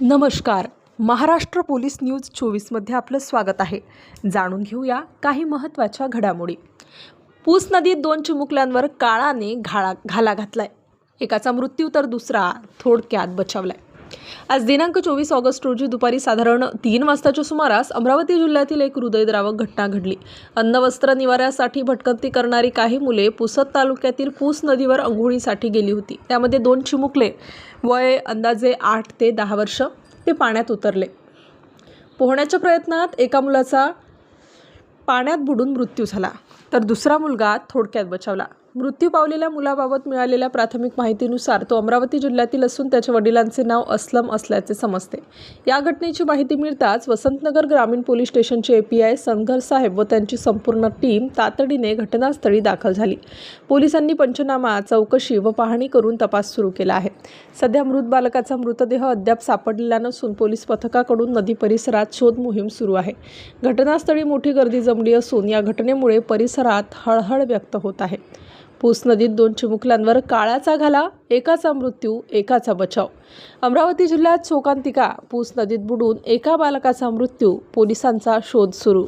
नमस्कार. Maharashtra police news चोवीसमध्ये आपलं स्वागत आहे. जाणून घेऊया काही महत्त्वाच्या घडामोडी. पूस नदीत दोन चिमुकल्यांवर काळाने घाळा घाला घातलाय. एकाचा मृत्यू तर दुसरा थोडक्यात बचावलाय. आज दिनांक चोवीस ऑगस्ट रोजी दुपारी साधारण तीन वाजताच्या सुमारास अमरावती जिल्ह्यातील एक हृदयद्रावक घटना घडली. अन्न वस्त्र निवाऱ्यासाठी भटकंती करणारी काही मुले पुसद तालुक्यातील पूस नदीवर अंघोळीसाठी गेली होती. त्यामध्ये दोन चिमुकले वय अंदाजे आठ ते दहा वर्ष ते पाण्यात उतरले. पोहण्याच्या प्रयत्नात एका मुलाचा पाण्यात बुडून मृत्यू झाला तर दुसरा मुलगा थोडक्यात बचावला. मृत्यू पावलेल्या मुलाबाबत मिळालेल्या प्राथमिक माहितीनुसार तो अमरावती जिल्ह्यातील असून त्याच्या वडिलांचे नाव असलम असल्याचे समजते. या घटनेची माहिती मिळताच वसंतनगर ग्रामीण पोलीस स्टेशनचे ए पी आय सनघर साहेब व त्यांची संपूर्ण टीम तातडीने घटनास्थळी दाखल झाली. पोलिसांनी पंचनामा चौकशी व पाहणी करून तपास सुरू केला आहे. सध्या मृत बालकाचा मृतदेह अद्याप सापडलेला नसून पोलीस पथकाकडून नदी परिसरात शोध मोहीम सुरू आहे. घटनास्थळी मोठी गर्दी जमली असून या घटनेमुळे परिसरात हळहळ व्यक्त होत आहे. पूस नदीत दोन चिमुकल्यांवर काळाचा घाला एकाचा मृत्यू एकाचा बचाव. अमरावती जिल्ह्यात शोकांतिका पूस नदीत बुडून एका बालकाचा मृत्यू पोलिसांचा शोध सुरू.